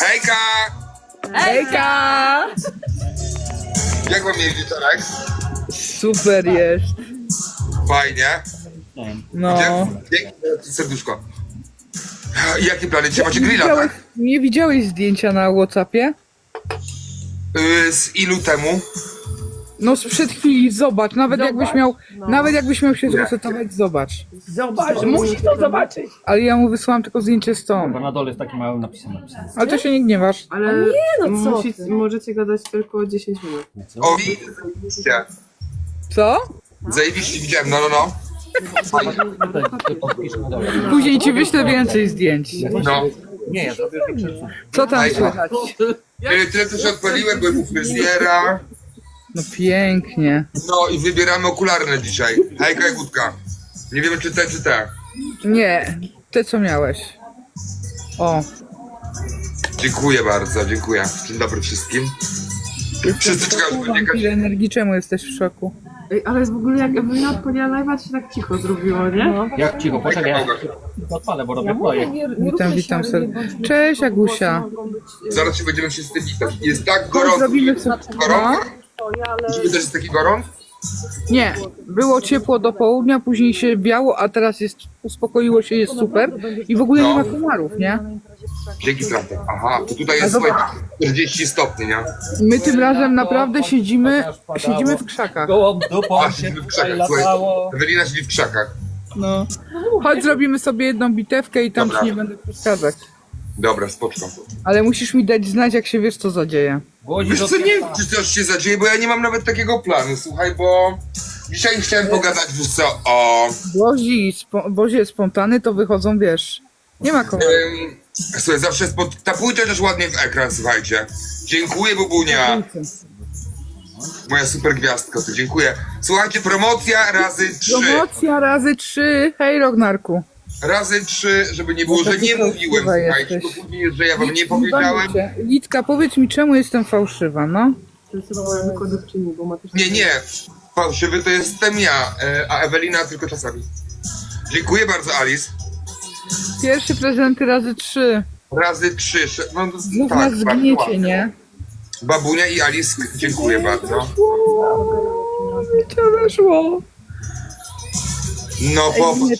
Hejka! Hejka! Jak wam jeździ wczoraj? Super jest. Fajnie. No. Dzięki, za serduszko. Jakie plany? Dzisiaj macie grilla, Widziałeś, tak? nie widziałeś zdjęcia na Whatsappie? Y, z ilu temu? No sprzed chwili, zobacz, nawet jakbyś miał, nawet jakbyś miał się zresetować, zobacz. Zobacz, musisz to zobaczyć. Ale ja mu wysłałam tylko zdjęcie z Bo tą. na dole jest taki mały napisem napisane. Ale to się nie gniewasz. Ale no co musi, ty? możecie gadać tylko 10 minut. O, widzicie. Co? Zajebiście widziałem, no, no, no. Tutaj, tutaj podpisz na dole. Później ci wyślę więcej zdjęć. No. Nie, ja zrobię większe. Co tam Hejka. słychać? Tyle co się odpaliłem, byłem u fryzjera. No pięknie. No i wybieramy okulary na dzisiaj. Hejka i Gutka. Nie wiemy czy te, czy te. Nie, te co miałeś. O, Dziękuję bardzo, dziękuję. Dzień dobry wszystkim. Wszyscy czekają, że będzie ile energii, czemu jesteś w szoku? Ej, ale w ogóle jak Ewelina odpaliła live'a, to się tak cicho zrobiło, nie? Jak cicho, poczekaj, ja odpalę, bo robię projekt. Witam, witam serdecznie. Cześć Agusia. Zaraz się będziemy się z tym witać. Jest tak Chodź, gorąco. zrobimy sobie... Gorąco? No? Żeby też jest taki gorąc? Nie, było ciepło do południa, później się biało, a teraz jest, uspokoiło się, jest super. I w ogóle nie ma komarów, nie? Dzięki prawda. Aha, to tutaj jest słuchaj, 40 stopni, nie? My tym razem naprawdę siedzimy, siedzimy w krzakach. Gołą dupą A, się siedzimy w tutaj krzakach, słuchaj. latało. Ewelina siedzi w krzakach. No. Chodź, zrobimy sobie jedną bitewkę i tam Dobra. ci nie będę przeszkadzać. Dobra, spoczko. Ale musisz mi dać znać, jak się wiesz, co zadzieje. Wiesz co, nie wiem, czy coś się zadzieje, bo ja nie mam nawet takiego planu, słuchaj, bo... Dzisiaj chciałem pogadać, wiesz co, o... Bozi, spo, bozie spontany, to wychodzą, wiesz. Nie ma komarów. Ym, słuchaj, zawsze spod... Ta pójdzie też ładnie w ekran, słuchajcie. Dziękuję, Bubunia. Moja super gwiazdka, to dziękuję. Słuchajcie, promocja razy trzy. Promocja razy trzy. Hej, Rognarku. Razy trzy, żeby nie było, że nie mówiłem, słuchajcie, bo później jest, że ja wam nie powiedziałem. Litka, powiedz mi, czemu jestem fałszywa, no? To jest chyba moja wykładowczyni, bo ma też... Nie, nie, fałszywy to jestem ja, e, a Ewelina tylko czasami. Dziękuję bardzo, Alice. Pierwsze prezenty razy trzy. Razy trzy, sze- no to Znów tak, nas bardzo zgniecie, nie? Babunia i Alice, dziękuję bardzo. To weszło. No, po... Cię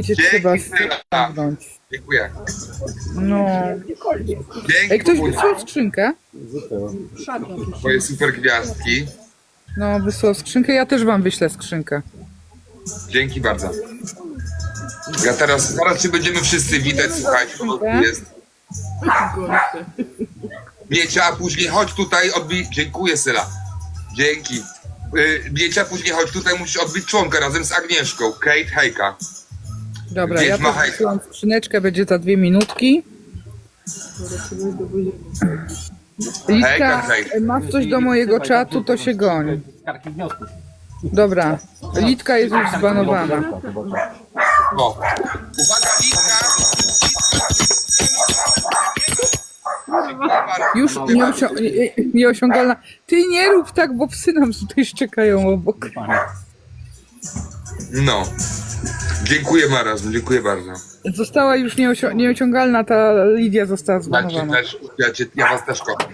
Dzięki, trzeba ściągnąć. Dziękuję. No. Ej, Dzięki, ktoś wysłał skrzynkę? Twoje super gwiazdki. No, wysłał skrzynkę, ja też wam wyślę skrzynkę. Dzięki bardzo. Ja teraz, zaraz się będziemy wszyscy witać, słuchajcie, bo tu jest. Miecia, a później chodź tutaj, odbij... Dziękuję, Syla. Dzięki. Y, Miecia, później chodź tutaj, musisz odbić członka razem z Agnieszką. Kate, hejka. Dobra, Gdzieś ja wysyłam skrzyneczkę, będzie za dwie minutki. Litka, hej. masz coś do mojego czatu, to się goń. Dobra, Litka jest już zbanowana. O. Uwaga, Litka! Już nieosio nie- nieosiągalna. Ty nie rób tak, bo psy nam tutaj szczekają obok. No. Dziękuję Marazm, dziękuję bardzo. Została już nieosio nieosiągalna, ta Lidia została Ja, cię zbanowana. też, ja, cię, ja was też kocham.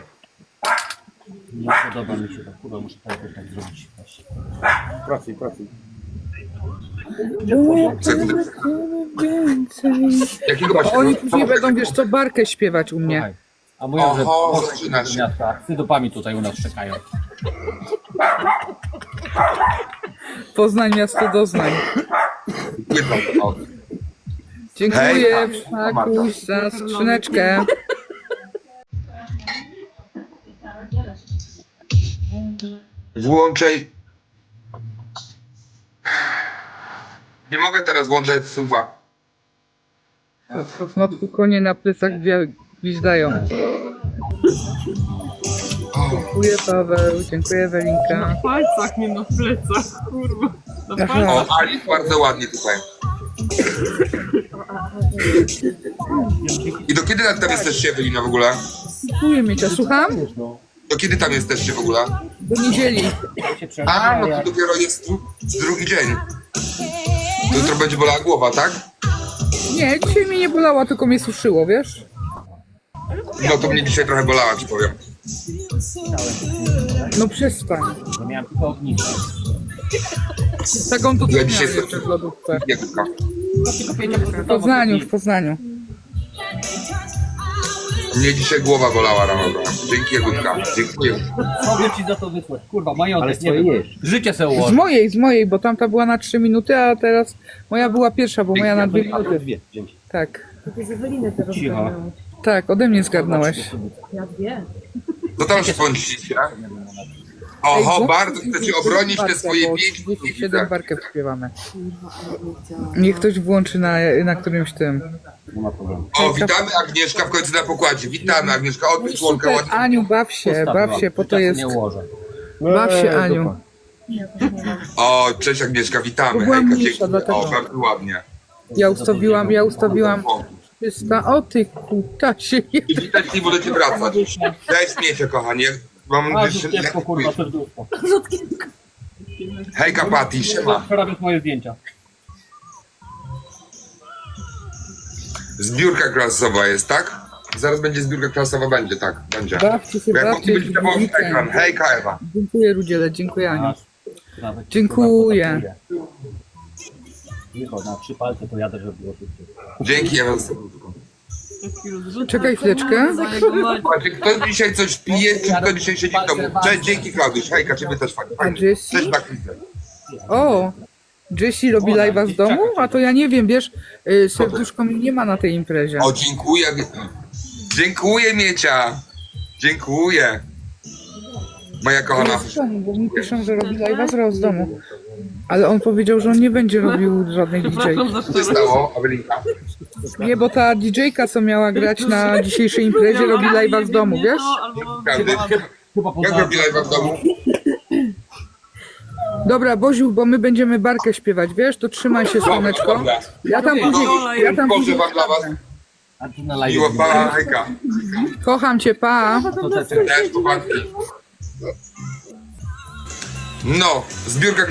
Nie podoba mi się to, kurwa, muszę tak, tak zrobić. Pracuj, pracuj. Sekundę. Jakiego masz? Oni później będą, wiesz co, barkę śpiewać u mnie. Słuchaj. A mówią, że poszli zaczyna do się. miasta, a psydopami tutaj u nas czekają. Poznań miasto doznań. Dziękuję Hej. Za skrzyneczkę. Włączaj. Nie mogę teraz włączać suwa. No tu konie na plecach gwizdają. Dziękuję Paweł, dziękuję Ewelinka. Na palcach, nie na plecach, kurwa. Na Aha. palcach. O, Alice bardzo ładnie tutaj. I do kiedy tam jesteście, Ewelina, w ogóle? Dziękuję Miecia, słucham? Do kiedy tam jesteście w ogóle? Do niedzieli. A, no to dopiero jest dru- drugi dzień. To jutro będzie bolała głowa, tak? Nie, dzisiaj mnie nie bolała, tylko mnie suszyło, wiesz? No to mnie dzisiaj trochę bolała, ci powiem. No przestań. Bo miałem tylko ognisko. Taką tu Ja dzisiaj jeszcze w lodówce. W Poznaniu, w Poznaniu. Mnie dzisiaj głowa bolała rano. Dzięki Jagódka. Dziękuję. Mogę ci za to wysłać. Kurwa, majątek, Ale nie swoje wiem. jesz. Życie se Z ułoży. mojej, z mojej, bo tamta była na 3 minuty, a teraz moja była pierwsza, bo moja na 2 minuty. Dwie, dzięki. Tak. Ty z Eweliny teraz Cicho. Tak, ode mnie zgarnąłeś. Ja dwie. To tam spącicie. Oho, bardzo chcecie obronić te swoje pięć 37 barkę śpiewamy. Niech ktoś włączy na, na którymś tym. O, witamy Agnieszka w końcu na pokładzie. Witamy Agnieszka, odbierz członka Super, ładnie. Aniu, baw się, Pusta baw się, po to jest. Baw się, Aniu. O, cześć Agnieszka, witamy. Hejka, mniejsza, dziękuję. dlatego. O, bardzo ładnie. Ja ustawiłam, ja ustawiłam O, 300. O ty kutasie. I widać, nie będziecie wracać. Daj śmiecie, kochanie. Mam A, jeszcze... dziecko, kurwa, serduszko. Hejka, Pati, siema. Moje zdjęcia. Zbiórka klasowa jest, tak? Zaraz będzie zbiórka klasowa, będzie, tak, będzie. Bawcie się, Jak bawcie będzie się. ekran. Hejka, Ewa. Dziękuję Rudziele, dziękuję Aniu. Dziękuję. Tylko na trzy palce pojadę, żeby było szybciej. Dzięki, Ewa. Czekaj chwileczkę. Słuchajcie, kto dzisiaj coś pije, czy kto dzisiaj siedzi w domu? Cześć, dzięki Klaudiusz, hejka, ciebie też fajnie. A Jessie? Cześć, Baklizer. O! Jessie robi live'a z domu? A to ja nie wiem, wiesz, y, serduszko mi nie ma na tej imprezie. O, dziękuję. Dziękuję, Miecia. Dziękuję. Moja kochana. Z domu, bo mi piszą, że robi live'a z, z domu. Ale on powiedział, że on nie będzie robił żadnej DJ. Co się stało, Awelinka? Nie, bo ta DJ-ka, co miała grać na dzisiejszej imprezie, robi live'a z domu, wiesz? Prawdy? Chyba Jak poza... robi live'a w domu? Dobra, Boziu, bo my będziemy barkę śpiewać, wiesz? To trzymaj się, słoneczko. Dobra. Ja tam później, ja tam później... dla was. A tu na live. Miło, pa, hejka. Kocham cię, pa! To te- Też, chłopaki. No, zbiórka.